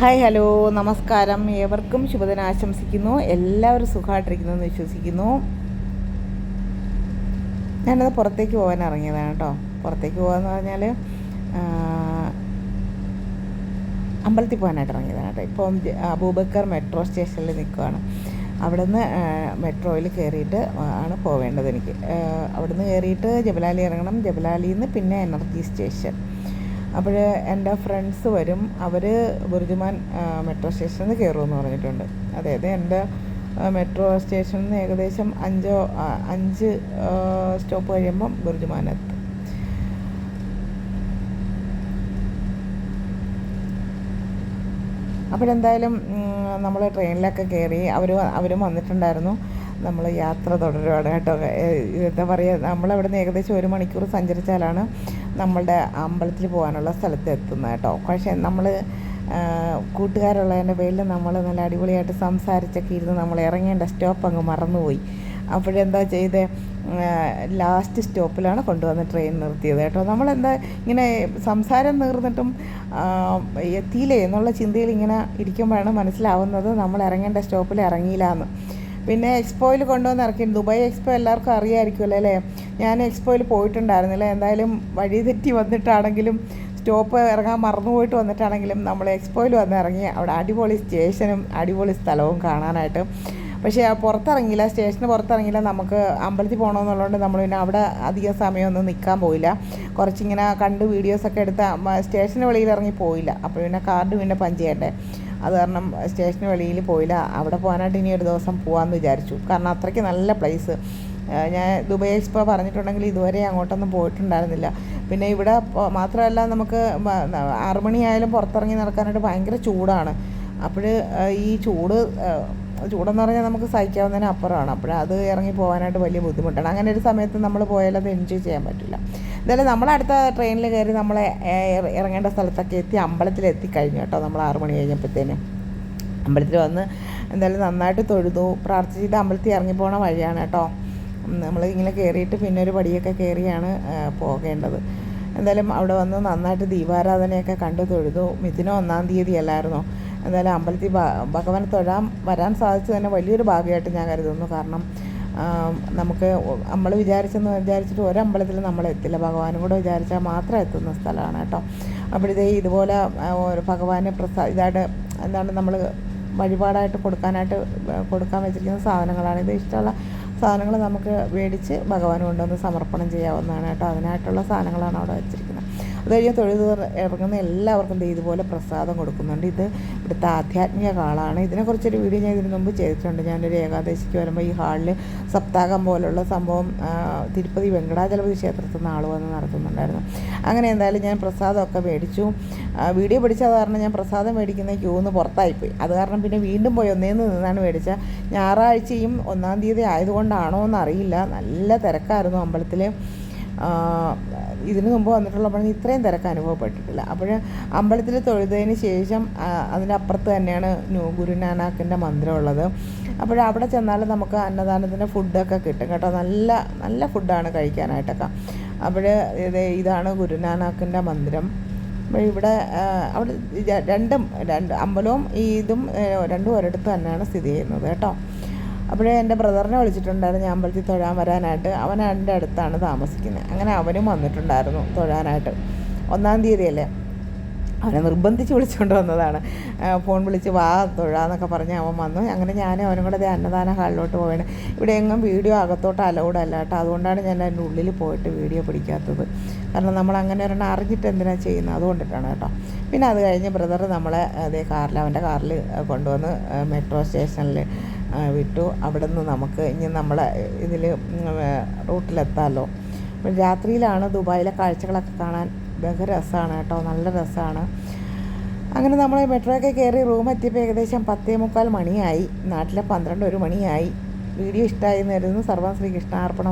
Hi hello നമസ്കാരം. ഏവർക്കും ശുഭദിനം ആശംസിക്കുന്നു. എല്ലാവരും സുഖമായിട്ടിരിക്കുന്നു എന്ന് വിശ്വസിക്കുന്നു. ഞാനത് പുറത്തേക്ക് പോകാൻ ഇറങ്ങിയതാണ് കേട്ടോ. പുറത്തേക്ക് പോകാന്ന് പറഞ്ഞാൽ അമ്പലത്തിൽ പോകാനായിട്ട് ഇറങ്ങിയതാണ് കേട്ടോ. ഇപ്പം അബൂബക്കർ മെട്രോ സ്റ്റേഷനിൽ നിൽക്കുകയാണ് അവിടുന്ന് മെട്രോയിൽ കയറിയിട്ട് ആണ് പോവേണ്ടത് എനിക്ക്. അവിടുന്ന് കയറിയിട്ട് ജബലാലി ഇറങ്ങണം. ജബലാലിയിൽ നിന്ന് പിന്നെ എനർജി സ്റ്റേഷൻ. അപ്പോൾ എന്റെ ഫ്രണ്ട്സ് വരും. അവർ ബുർജുമാൻ മെട്രോ സ്റ്റേഷനിൽ കയറുമെന്ന് പറഞ്ഞിട്ടുണ്ട്. അതായത് എന്റെ മെട്രോ സ്റ്റേഷനിൽ നിന്ന് ഏകദേശം അഞ്ചോ അഞ്ച് സ്റ്റോപ്പ് കഴിയുമ്പം ബുർജുമാൻ എത്തും. അപ്പോഴെന്തായാലും നമ്മൾ ട്രെയിനിലൊക്കെ കയറി അവർ അവരും വന്നിട്ടുണ്ടായിരുന്നു. നമ്മൾ യാത്ര തുടരുവാണ് കേട്ടോ. എന്താ പറയുക നമ്മളവിടെ നിന്ന് ഏകദേശം ഒരു മണിക്കൂർ സഞ്ചരിച്ചാലാണ് നമ്മളുടെ അമ്പലത്തിൽ പോകാനുള്ള സ്ഥലത്ത് എത്തുന്നത് കേട്ടോ. പക്ഷേ നമ്മൾ കൂട്ടുകാരുള്ളതിന്റെ പേരിൽ നമ്മൾ നല്ല അടിപൊളിയായിട്ട് സംസാരിച്ചൊക്കെ ഇരുന്ന് നമ്മൾ ഇറങ്ങേണ്ട സ്റ്റോപ്പ് അങ്ങ് മറന്നുപോയി. അപ്പോഴെന്താ ചെയ്തേ? ലാസ്റ്റ് സ്റ്റോപ്പിലാണ് കൊണ്ടുവന്ന് ട്രെയിൻ നിർത്തിയത് കേട്ടോ. നമ്മളെന്താ ഇങ്ങനെ സംസാരം നിർന്നിട്ടും എത്തിയില്ലേ എന്നുള്ള ചിന്തയിൽ ഇങ്ങനെ ഇരിക്കുമ്പോഴാണ് മനസ്സിലാവുന്നത് നമ്മൾ ഇറങ്ങേണ്ട സ്റ്റോപ്പിൽ ഇറങ്ങിയില്ല എന്ന് പിന്നെ എക്സ്പോയിൽ കൊണ്ടുവന്ന് ഇറക്കി. ദുബായ് എക്സ്പോ എല്ലാവർക്കും അറിയാമായിരിക്കുമല്ലോ അല്ലേ? ഞാൻ എക്സ്പോയിൽ പോയിട്ടുണ്ടായിരുന്നില്ല. എന്തായാലും വഴി തെറ്റി വന്നിട്ടാണെങ്കിലും സ്റ്റോപ്പ് ഇറങ്ങാൻ മറന്നുപോയിട്ട് വന്നിട്ടാണെങ്കിലും നമ്മൾ എക്സ്പോയിൽ വന്ന് ഇറങ്ങി. അവിടെ അടിപൊളി സ്റ്റേഷനും അടിപൊളി സ്ഥലവും കാണാനായിട്ട്. പക്ഷേ പുറത്തിറങ്ങിയില്ല. സ്റ്റേഷന് പുറത്തിറങ്ങിയില്ല. നമുക്ക് അമ്പലത്തിൽ പോകണമെന്നുള്ളതുകൊണ്ട് നമ്മൾ പിന്നെ അവിടെ അധികം സമയമൊന്നും നിൽക്കാൻ പോയില്ല. കുറച്ചിങ്ങനെ കണ്ട് വീഡിയോസൊക്കെ എടുത്ത് സ്റ്റേഷന് വെളിയിൽ ഇറങ്ങി പോയില്ല. അപ്പോൾ പിന്നെ കാർഡ് പിന്നെ പഞ്ച് ചെയ്യണ്ടേ? അത് കാരണം സ്റ്റേഷന് വെളിയിൽ പോയില്ല. അവിടെ പോകാനായിട്ട് ഇനി ഒരു ദിവസം പോകാമെന്ന് വിചാരിച്ചു. കാരണം അത്രയ്ക്ക് നല്ല പ്ലേസ് ഞാൻ ദുബായ് എക്സ്പോ പറഞ്ഞിട്ടുണ്ടെങ്കിൽ ഇതുവരെ അങ്ങോട്ടൊന്നും പോയിട്ടുണ്ടായിരുന്നില്ല. പിന്നെ ഇവിടെ മാത്രമല്ല നമുക്ക് ആറു മണിയായാലും പുറത്തിറങ്ങി നടക്കാനായിട്ട് ഭയങ്കര ചൂടാണ്. അപ്പോൾ ഈ ചൂട് ചൂടെന്ന് പറഞ്ഞാൽ നമുക്ക് സഹിക്കാവുന്നതിന് അപ്പുറമാണ്. അപ്പോൾ അത് ഇറങ്ങി പോകാനായിട്ട് വലിയ ബുദ്ധിമുട്ടാണ്. അങ്ങനെ ഒരു സമയത്ത് നമ്മൾ പോയാൽ അത് എൻജോയ് ചെയ്യാൻ പറ്റില്ല. എന്തായാലും നമ്മൾ അടുത്ത ട്രെയിനിൽ കയറി നമ്മളെ ഇറങ്ങേണ്ട സ്ഥലത്തൊക്കെ എത്തി അമ്പലത്തിൽ എത്തിക്കഴിഞ്ഞു കേട്ടോ നമ്മൾ ആറു മണി കഴിഞ്ഞപ്പോഴത്തേനും. അമ്പലത്തിൽ വന്ന് എന്തായാലും നന്നായിട്ട് തൊഴുതു പ്രാർത്ഥിച്ചിട്ട് അമ്പലത്തിൽ ഇറങ്ങി പോണ വഴിയാണ് കേട്ടോ. നമ്മൾ ഇങ്ങനെ കയറിയിട്ട് പിന്നെ ഒരു പടിയൊക്കെ കയറിയാണ് പോകേണ്ടത്. എന്തായാലും അവിടെ വന്ന് നന്നായിട്ട് ദീപാരാധനയൊക്കെ കണ്ടു തൊഴുതു. മിഥുനം ഒന്നാം തീയതി അല്ലായിരുന്നോ എന്തായാലും അമ്പലത്തിൽ ഭഗവാൻ തൊഴാൻ വരാൻ സാധിച്ചത് തന്നെ വലിയൊരു ഭാഗ്യമായിട്ട് ഞാൻ കരുതുന്നു. കാരണം നമുക്ക് നമ്മൾ വിചാരിച്ചെന്ന് വിചാരിച്ചിട്ട് ഒരമ്പലത്തിൽ നമ്മൾ എത്തില്ല. ഭഗവാനും കൂടെ വിചാരിച്ചാൽ മാത്രം എത്തുന്ന സ്ഥലമാണ് കേട്ടോ. അപ്പോഴത്തേ ഇതുപോലെ ഭഗവാന് പ്രസാ ഇതായിട്ട് എന്താണ് നമ്മൾ വഴിപാടായിട്ട് കൊടുക്കാനായിട്ട് കൊടുക്കാൻ വെച്ചിരിക്കുന്ന സാധനങ്ങളാണ്. ഇത് ഇഷ്ടമുള്ള സാധനങ്ങൾ നമുക്ക് മേടിച്ച് ഭഗവാൻ കൊണ്ടുവന്ന് സമർപ്പണം ചെയ്യാവുന്നതാണ് കേട്ടോ. അതിനായിട്ടുള്ള സാധനങ്ങളാണ് അവിടെ വെച്ചിരിക്കുന്നത്. അത് കഴിഞ്ഞ് തൊഴുത് ഇറങ്ങുന്ന എല്ലാവർക്കും ഇതുപോലെ പ്രസാദം കൊടുക്കുന്നുണ്ട്. ഇത് ഇവിടുത്തെ ആധ്യാത്മിക ഹാളാണ് ഇതിനെക്കുറിച്ചൊരു വീഡിയോ ഞാൻ ഇതിനു മുമ്പ് ചെയ്തിട്ടുണ്ട്. ഞാനൊരു ഏകാദശിക്ക് വരുമ്പോൾ ഈ ഹാളിൽ സപ്താഹം പോലുള്ള സംഭവം തിരുപ്പതി വെങ്കടാചലപതി ക്ഷേത്രത്തിൽ നിന്ന് ആൾ വന്ന് നടത്തുന്നുണ്ടായിരുന്നു. അങ്ങനെ എന്തായാലും ഞാൻ പ്രസാദമൊക്കെ മേടിച്ചു. വീഡിയോ പിടിച്ചത് കാരണം ഞാൻ പ്രസാദം മേടിക്കുന്ന ക്യൂന്ന് പുറത്തായിപ്പോയി. അത് കാരണം പിന്നെ വീണ്ടും പോയി ഒന്നേന്ന് നിന്നാണ് മേടിച്ച. ഞായറാഴ്ചയും ഒന്നാം തീയതി ആയതുകൊണ്ടാണോ എന്നറിയില്ല. നല്ല തിരക്കായിരുന്നു അമ്പലത്തിൽ ഇതിനു മുമ്പ് വന്നിട്ടുള്ള പണി ഇത്രയും തിരക്ക് അനുഭവപ്പെട്ടിട്ടില്ല. അപ്പോൾ അമ്പലത്തിൽ തൊഴുതതിന് ശേഷം അതിന്റെ അപ്പുറത്ത് തന്നെയാണ് ന്യൂ ഗുരുനാനാക്കിന്റെ മന്ദിരം ഉള്ളത് അപ്പോൾ അവിടെ ചെന്നാൽ നമുക്ക് അന്നദാനത്തിന്റെ ഫുഡൊക്കെ കിട്ടും കേട്ടോ. നല്ല നല്ല ഫുഡാണ് കഴിക്കാനായിട്ടൊക്കെ. അപ്പോൾ ഇത് ഇതാണ് ഗുരുനാനാക്കിന്റെ മന്ദിരം. ഇവിടെ അവിടെ രണ്ടും രണ്ട് അമ്പലവും ഈ ഇതും രണ്ടും ഒരിടത്ത് തന്നെയാണ് സ്ഥിതി ചെയ്യുന്നത് കേട്ടോ. അപ്പോഴേ എന്റെ ബ്രദറിനെ വിളിച്ചിട്ടുണ്ടായിരുന്നു. ഞാൻ അമ്പലത്തിൽ തൊഴാൻ വരാനായിട്ട്. അവൻ എന്റെ അടുത്താണ് താമസിക്കുന്നത്. അങ്ങനെ അവനും വന്നിട്ടുണ്ടായിരുന്നു തൊഴാനായിട്ട്. ഒന്നാം തീയതിയല്ലേ. അവനെ നിർബന്ധിച്ച് വിളിച്ചുകൊണ്ട് വന്നതാണ്. ഫോൺ വിളിച്ച് വാ തൊഴാന്നൊക്കെ പറഞ്ഞ് അവൻ വന്നു. അങ്ങനെ ഞാനും അവനും കൂടെ അന്നദാന ഹാളിലോട്ട് പോവുകയാണ് ഇവിടെ എങ്ങും വീഡിയോ അകത്തോട്ട് അലൗഡ് അല്ല കേട്ടോ. അതുകൊണ്ടാണ് ഞാൻ അതിന്റെ ഉള്ളിൽ പോയിട്ട് വീഡിയോ പിടിക്കാത്തത്. കാരണം നമ്മൾ അങ്ങനെ ഒരെണ്ണം അറിഞ്ഞിട്ട് എന്തിനാണ് ചെയ്യുന്നത്? അതുകൊണ്ടിട്ടാണ് കേട്ടോ. പിന്നെ അത് കഴിഞ്ഞ് ബ്രദർ നമ്മളെ അതേ കാറിൽ അവന്റെ കാറിൽ കൊണ്ടുവന്ന് മെട്രോ സ്റ്റേഷനിൽ വിട്ടു. അവിടെ നിന്ന് നമുക്ക് ഇനി നമ്മളെ ഇതിൽ റൂട്ടിലെത്താമല്ലോ അപ്പം രാത്രിയിലാണ് ദുബായിലെ കാഴ്ചകളൊക്കെ കാണാൻ ബഹു രസമാണ് കേട്ടോ. നല്ല രസമാണ് അങ്ങനെ നമ്മൾ മെട്രോയൊക്കെ കയറി റൂം എത്തിയപ്പോൾ ഏകദേശം പത്തേ മുക്കാൽ മണിയായി. നാട്ടിലെ പന്ത്രണ്ട് ഒരു മണിയായി. വീഡിയോ ഇഷ്ടമായി എന്ന് കരുതുന്നു. സർവം ശ്രീകൃഷ്ണ അർപ്പണ